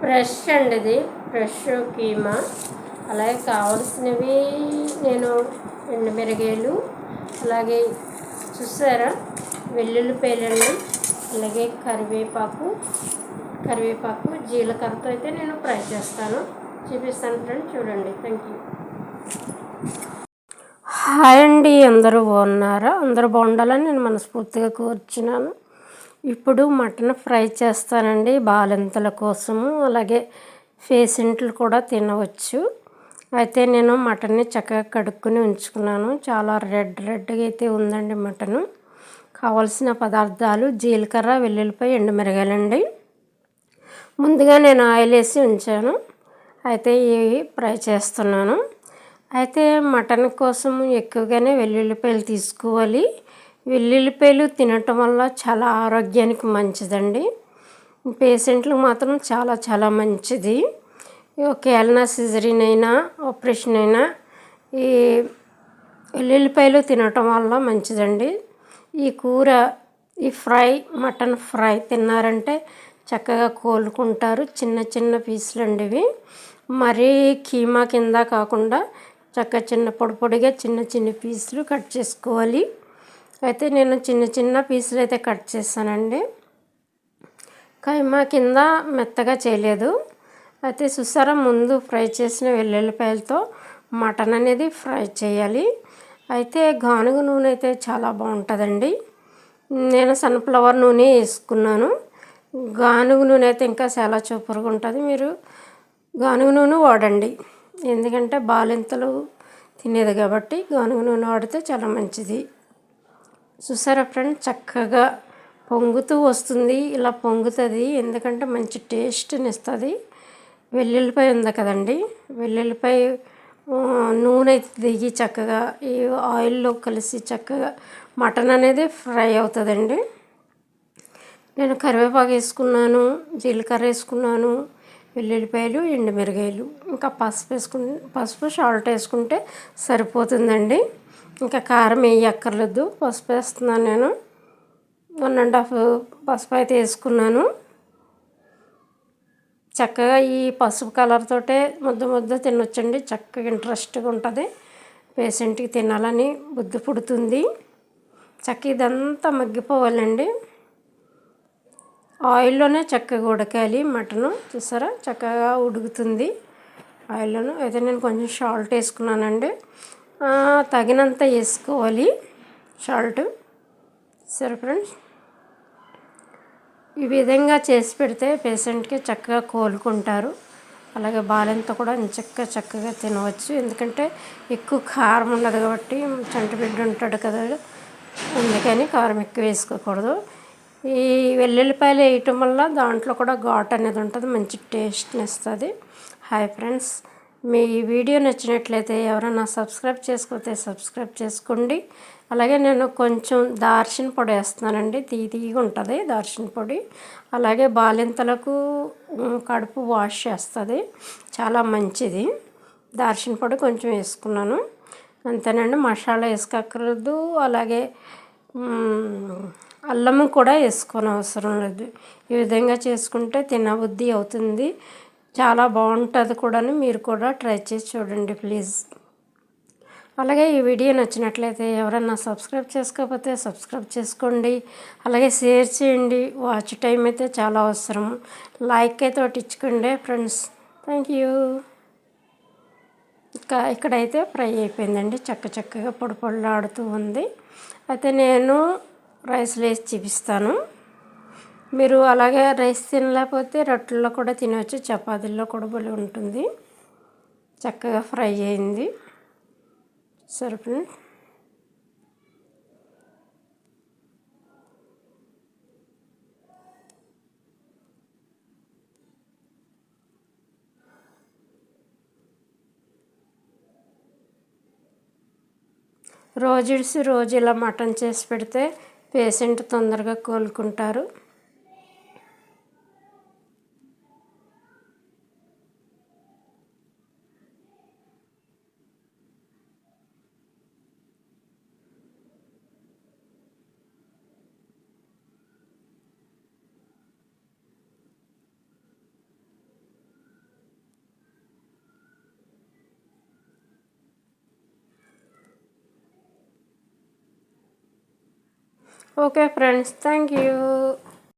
Fresh అండి ఇది. Fresh keema. అలాగే కావాల్సినవి నేను రెండు మిరగాయలు అలాగే చూసారా? వెల్లుల్లిపాయలండి అలాగే కరివేపాకు కరివేపాకు జీలకర్రతో అయితే నేను ఫ్రై చేస్తాను. చూపిస్తాను ఫ్రెండ్ చూడండి. Thank you. హాయ్ అండి అందరూ బాగున్నారా? అందరూ బాగుండాలని నేను మనస్ఫూర్తిగా కోరుచున్నాను. ఇప్పుడు మటన్ ఫ్రై చేస్తానండి బాలింతల కోసము. అలాగే పేషెంట్లు కూడా తినవచ్చు. అయితే నేను మటన్ని చక్కగా కడుక్కొని ఉంచుకున్నాను. చాలా రెడ్ రెడ్గా అయితే ఉందండి మటను. కావలసిన పదార్థాలు జీలకర్ర వెల్లుల్లిపాయ ఎండుమిరగాయలండి. ముందుగా నేను ఆయిల్ వేసి ఉంచాను. అయితే ఇవి ఫ్రై చేస్తున్నాను. అయితే మటన్ కోసం ఎక్కువగానే వెల్లుల్లిపాయలు తీసుకోవాలి. వెల్లుల్లిపాయలు తినటం వల్ల చాలా ఆరోగ్యానికి మంచిదండి. పేషెంట్లు మాత్రం చాలా చాలా మంచిది. ఒకవేళ సిజరీన్ అయినా ఆపరేషన్ అయినా ఈ వెల్లుల్లిపాయలు తినటం వల్ల మంచిదండి. ఈ కూర ఈ ఫ్రై మటన్ ఫ్రై తిన్నారంటే చక్కగా కోలుకుంటారు. చిన్న చిన్న పీసులు అండి ఇవి. మరీ కీమా కింద కాకుండా చక్క చిన్న పొడి పొడిగా చిన్న చిన్న పీసులు కట్ చేసుకోవాలి. అయితే నేను చిన్న చిన్న పీసులు అయితే కట్ చేస్తానండి. కైమా కింద మెత్తగా చేయలేదు. అయితే చూసారా ముందు ఫ్రై చేసిన వెల్లుల్లిపాయలతో మటన్ అనేది ఫ్రై చేయాలి. అయితే గానుగ నూనె అయితే చాలా బాగుంటుందండి. నేను సన్ఫ్లవర్ నూనె వేసుకున్నాను. గానుగ నూనె అయితే ఇంకా చాలా సూపర్గా ఉంటుంది. మీరు గానుగ నూనె వాడండి. ఎందుకంటే బాలింతలు తినేది కాబట్టి గానుగ నూనె వాడితే చాలా మంచిది. చూసారా ఫ్రెండ్ చక్కగా పొంగుతూ వస్తుంది. ఇలా పొంగుతుంది. ఎందుకంటే మంచి టేస్ట్ని ఇస్తుంది వెల్లుల్లిపాయ ఉంది కదండి. వెల్లుల్లిపాయ నూనె దిగి చక్కగా ఈ ఆయిల్లో కలిసి చక్కగా మటన్ అనేది ఫ్రై అవుతుందండి. నేను కరివేపాకు వేసుకున్నాను జీలకర్ర వేసుకున్నాను వెల్లుల్లిపాయలు ఎండుమిరగాయలు. ఇంకా పసుపు వేసుకుని పసుపు సాల్ట్ వేసుకుంటే సరిపోతుందండి. ఇంకా కారం వేయక్కర్లేదు. పసుపు వేస్తున్నాను నేను. వన్ అండ్ హాఫ్ పసుపు అయితే వేసుకున్నాను. చక్కగా ఈ పసుపు కలర్ తోటే ముద్ద ముద్ద తినొచ్చండి. చక్కగా ఇంట్రెస్ట్గా ఉంటుంది. పేషెంట్కి తినాలని బుద్ధి పుడుతుంది. చక్క ఇదంతా మగ్గిపోవాలండి. ఆయిల్లోనే చక్కగా ఉడకాలి మటను. చూసారా? చక్కగా ఉడుకుతుంది. ఆయిల్లోను అయితే నేను కొంచెం సాల్ట్ వేసుకున్నానండి. తగినంత వేసుకోవాలి. సాల్ట్ సరే ఫ్రెండ్స్ ఈ విధంగా చేసి పెడితే పేషెంట్కి చక్కగా కోలుకుంటారు. అలాగే బాలెంత కూడా చక్కగా చక్కగా తినవచ్చు. ఎందుకంటే ఎక్కువ కారం ఉండదు కాబట్టి చంటి బిడ్డ ఉంటాడు కదా అందుకని కారం ఎక్కువ వేసుకోకూడదు. ఈ వెల్లుల్లిపాయలు వేయటం వల్ల దాంట్లో కూడా ఘాట్ అనేది ఉంటుంది మంచి టేస్ట్ని ఇస్తుంది. హాయ్ ఫ్రెండ్స్ మీ వీడియో నచ్చినట్లయితే ఎవరైనా సబ్స్క్రైబ్ చేసుకోతే సబ్స్క్రైబ్ చేసుకోండి. అలాగే నేను కొంచెం దార్చిన పొడి వేస్తున్నానండి. తీ తీగా ఉంటుంది దార్చిన పొడి. అలాగే బాలింతలకు కడుపు వాష్ చేస్తుంది. చాలా మంచిది. దార్చిన పొడి కొంచెం వేసుకున్నాను. అంతేనండి మసాలా వేసుకోక్కర్లేదు అలాగే అల్లము కూడా వేసుకోని అవసరం లేదు. ఈ విధంగా చేసుకుంటే తినబుద్ధి అవుతుంది. చాలా బాగుంటుంది కూడా మీరు కూడా ట్రై చేసి చూడండి ప్లీజ్. అలాగే ఈ వీడియో నచ్చినట్లయితే ఎవరన్నా సబ్స్క్రైబ్ చేసుకోకపోతే సబ్స్క్రైబ్ చేసుకోండి. అలాగే షేర్ చేయండి. వాచ్ టైం అయితే చాలా అవసరం. లైక్ అయితే ఒకటి ఇచ్చుకోండి ఫ్రెండ్స్. Thank you. ఇంకా ఇక్కడైతే ఫ్రై అయిపోయిందండి. చక్క చక్కగా పొడి పొడిలాడుతూ ఉంది. అయితే నేను రైస్ లేసి చూపిస్తాను. మీరు అలాగే రైస్ తినలేకపోతే రొట్టెల్లో కూడా తినవచ్చు చపాతీల్లో కూడా బలి ఉంటుంది. చక్కగా ఫ్రై అయింది. సరే రోజు రోజు ఇలా మటన్ చేసి పెడితే పేషెంట్ తొందరగా కోలుకుంటారు. Okay friends thank you